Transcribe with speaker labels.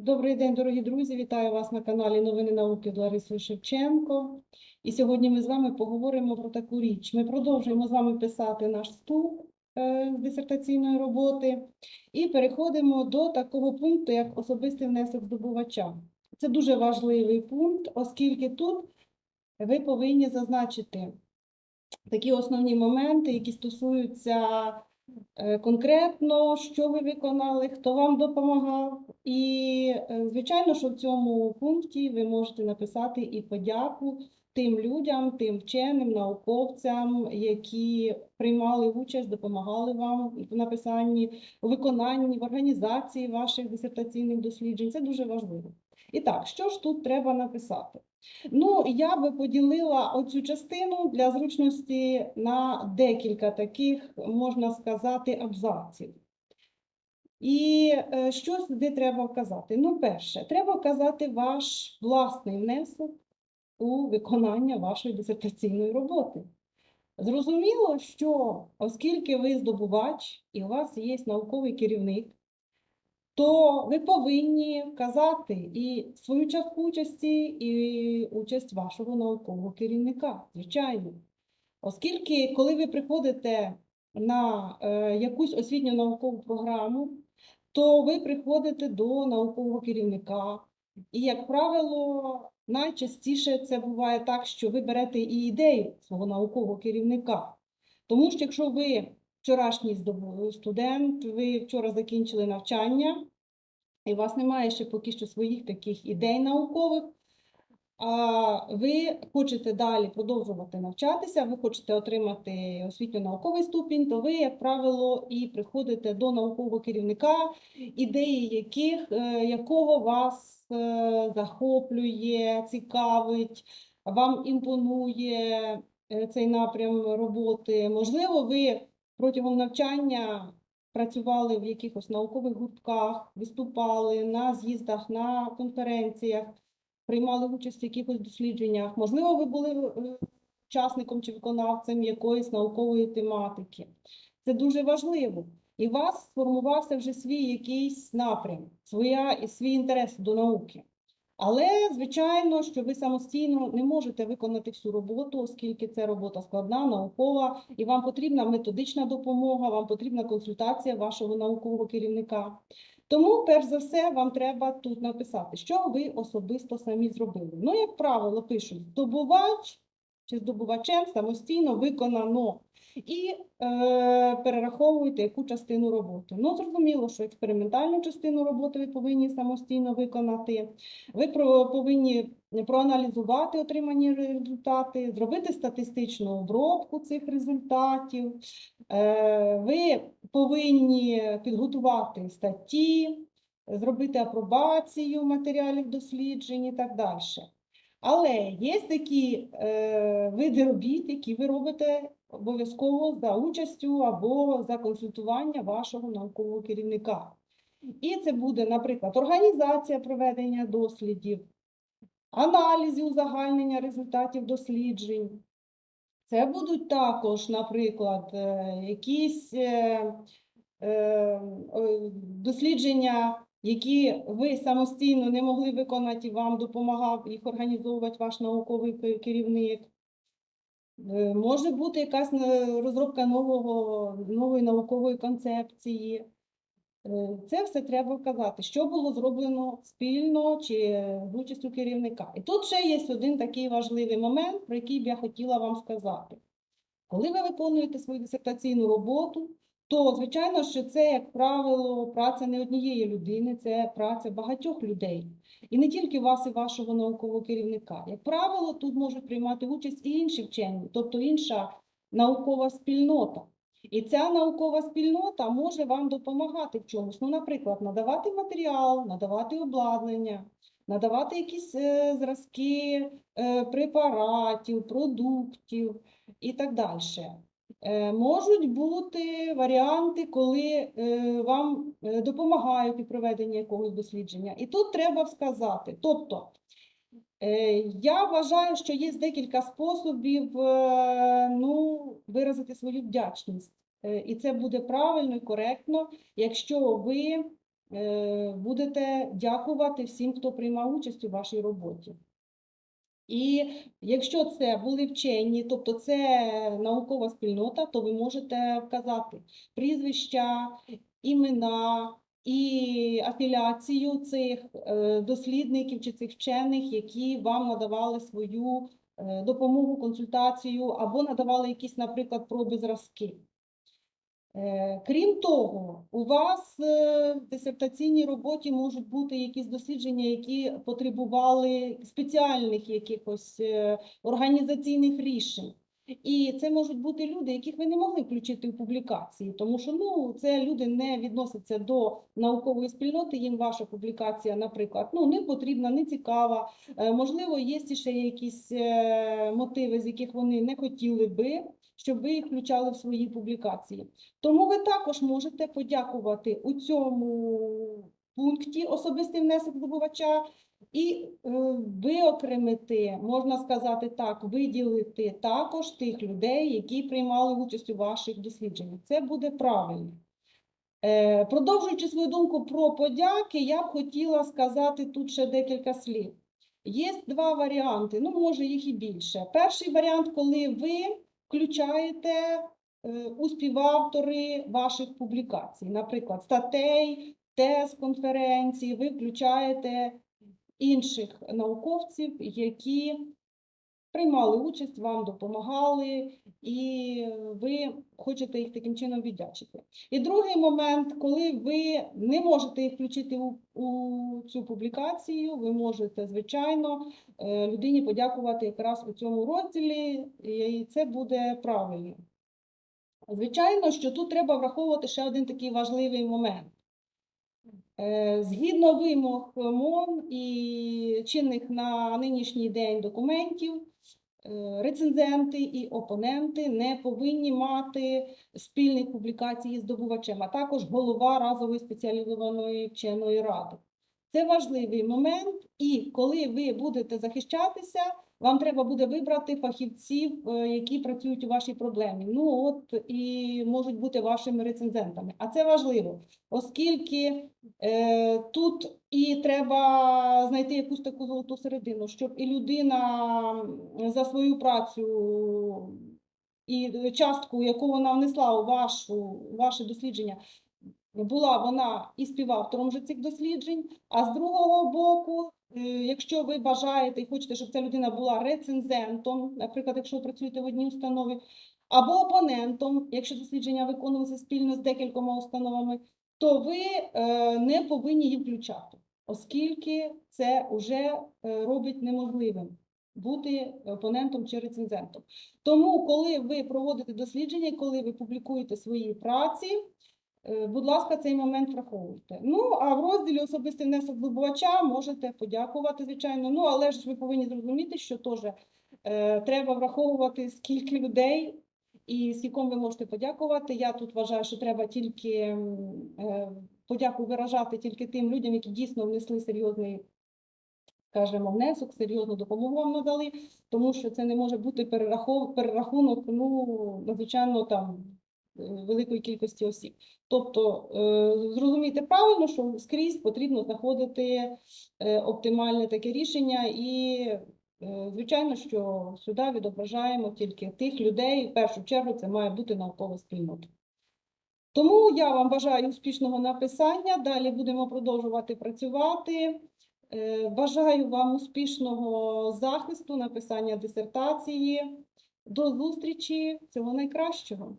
Speaker 1: Добрий день, дорогі друзі! Вітаю вас на каналі Новини науки з Ларисою Шевченко. І сьогодні ми з вами поговоримо про таку річ. Ми продовжуємо з вами писати наш вступ е, з дисертаційної роботи і переходимо до такого пункту, як особистий внесок здобувача. Це дуже важливий пункт, оскільки тут ви повинні зазначити такі основні моменти, які стосуються конкретно, що ви виконали, хто вам допомагав. І, е, звичайно, що в цьому пункті ви можете написати і подяку тим людям, тим вченим, науковцям, які приймали участь, допомагали вам в написанні, у виконанні, в організації ваших дисертаційних досліджень. Це дуже важливо. І так, що ж тут треба написати? Ну, я би поділила оцю частину для зручності на декілька таких, можна сказати, абзаців. І е, що сюди треба вказати? Ну, перше, треба вказати ваш власний внесок у виконання вашої дисертаційної роботи. Зрозуміло, що оскільки ви здобувач і у вас є науковий керівник, то ви повинні вказати і свою частку участі, і участь вашого наукового керівника, звичайно. Оскільки, коли ви приходите на е, якусь освітню наукову програму, то ви приходите до наукового керівника. І, як правило, найчастіше це буває так, що ви берете і ідею свого наукового керівника. Тому що якщо ви вчорашній студент, ви вчора закінчили навчання, і у вас немає ще поки що своїх таких ідей наукових, а ви хочете далі продовжувати навчатися, ви хочете отримати освітньо-науковий ступінь, то ви, як правило, і приходите до наукового керівника, ідеї яких, е, якого вас е, захоплює, цікавить, вам імпонує е, цей напрям роботи. Можливо, ви протягом навчання працювали в якихось наукових гуртках, виступали на з'їздах, на конференціях приймали участь в якихось дослідженнях. Можливо, ви були е, учасником чи виконавцем якоїсь наукової тематики. Це дуже важливо. І у вас сформувався вже свій якийсь напрям, своя, свій інтерес до науки. Але, звичайно, що ви самостійно не можете виконати всю роботу, оскільки це робота складна, наукова, і вам потрібна методична допомога, вам потрібна консультація вашого наукового керівника. Тому, перш за все, вам треба тут написати, що ви особисто самі зробили. Ну, як правило, пишуть здобувач чи здобувачем самостійно виконано і е, перераховуєте яку частину роботи. Ну, зрозуміло, що експериментальну частину роботи ви повинні самостійно виконати. Ви про, повинні проаналізувати отримані результати, зробити статистичну обробку цих результатів. Е, ви повинні підготувати статті, зробити апробацію матеріалів досліджень і так далі. Але є такі е, види робіт, які ви робите обов'язково за участю або за консультування вашого наукового керівника. І це буде, наприклад, організація проведення дослідів, аналіз і узагальнення результатів досліджень. Це будуть також, наприклад, е, якісь е, е, дослідження, які ви самостійно не могли виконати, вам допомагав їх організовувати ваш науковий керівник. Е, Може бути якась е, розробка нового, нової наукової концепції. Е, Це все треба вказати, що було зроблено спільно чи з участю керівника. І тут ще є один такий важливий момент, про який б я хотіла вам сказати. Коли ви виконуєте свою дисертаційну роботу, то, звичайно, що це, як правило, праця не однієї людини, це праця багатьох людей. І не тільки вас і вашого наукового керівника. Як правило, тут можуть приймати участь і інші вчені, тобто інша наукова спільнота. І ця наукова спільнота може вам допомагати в чомусь. Ну, наприклад, надавати матеріал, надавати обладнання, надавати якісь е, зразки е, препаратів, продуктів і так далі. Е, Можуть бути варіанти, коли е, вам е, допомагають у проведенні якогось дослідження. І тут треба сказати, тобто, я вважаю, що є декілька способів ну, виразити свою вдячність. І це буде правильно і коректно, якщо ви будете дякувати всім, хто приймав участь у вашій роботі. І якщо це були вчені, тобто це наукова спільнота, то ви можете вказати прізвища, імена і афіляцію цих е, дослідників чи цих вчених, які вам надавали свою е, допомогу, консультацію або надавали якісь, наприклад, проби зразки. Е, Крім того, у вас е, в дисертаційній роботі можуть бути якісь дослідження, які потребували спеціальних якихось е, організаційних рішень. І це можуть бути люди, яких ви не могли включити у публікації, тому що ну, це люди не відносяться до наукової спільноти, їм ваша публікація, наприклад, ну, не потрібна, не цікава. Можливо, є ще якісь мотиви, з яких вони не хотіли би, щоб ви їх включали в свої публікації. Тому ви також можете подякувати у цьому пункті особистий внесок здобувача і е, виокремити, можна сказати так, виділити також тих людей, які приймали участь у ваших дослідженнях. Це буде правильно. Е, Продовжуючи свою думку про подяки, я б хотіла сказати тут ще декілька слів. Є два варіанти, ну, може, їх і більше. Перший варіант, коли ви включаєте е, у співавтори ваших публікацій, наприклад, статей, тез, конференцій, ви включаєте інших науковців, які приймали участь, вам допомагали, і ви хочете їх таким чином віддячити. І другий момент, коли ви не можете їх включити у, у цю публікацію, ви можете, звичайно, е, людині подякувати якраз у цьому розділі, і це буде правильно. Звичайно, що тут треба враховувати ще один такий важливий момент. Е, Згідно вимог МОН і чинних на нинішній день документів, е, рецензенти і опоненти не повинні мати спільних публікацій з здобувачем, а також голова разової спеціалізованої вченої ради. Це важливий момент, і коли ви будете захищатися, вам треба буде вибрати фахівців, е, які працюють у вашій проблемі. Ну от і можуть бути вашими рецензентами. А це важливо, оскільки е, тут і треба знайти якусь таку золоту середину, щоб і людина за свою працю і частку, яку вона внесла у вашу, ваше дослідження, була вона і співавтором же цих досліджень, а з другого боку, е, якщо ви бажаєте і хочете, щоб ця людина була рецензентом, наприклад, якщо ви працюєте в одній установі, або опонентом, якщо дослідження виконувалося спільно з декількома установами, то ви е, не повинні її включати, оскільки це вже е, робить неможливим бути опонентом чи рецензентом. Тому, коли ви проводите дослідження, коли ви публікуєте свої праці, Будь ласка, цей момент враховуйте. Ну, а в розділі особистий внесок здобувача можете подякувати, звичайно. Ну, але ж ви повинні зрозуміти, що теж е, треба враховувати, скільки людей і скільком ви можете подякувати. Я тут вважаю, що треба тільки е, подяку виражати тільки тим людям, які дійсно внесли серйозний, скажімо, внесок, серйозну допомогу вам надали, тому що це не може бути перерахунок, ну, надзвичайно там е, великої кількості осіб. Тобто е, зрозумійте правильно, що скрізь потрібно знаходити е, оптимальне таке рішення, і е, звичайно, що сюди відображаємо тільки тих людей. В першу чергу це має бути наукова спільнота. Тому я вам бажаю успішного написання. Далі будемо продовжувати працювати. Бажаю вам успішного захисту, написання дисертації. До зустрічі, всього найкращого.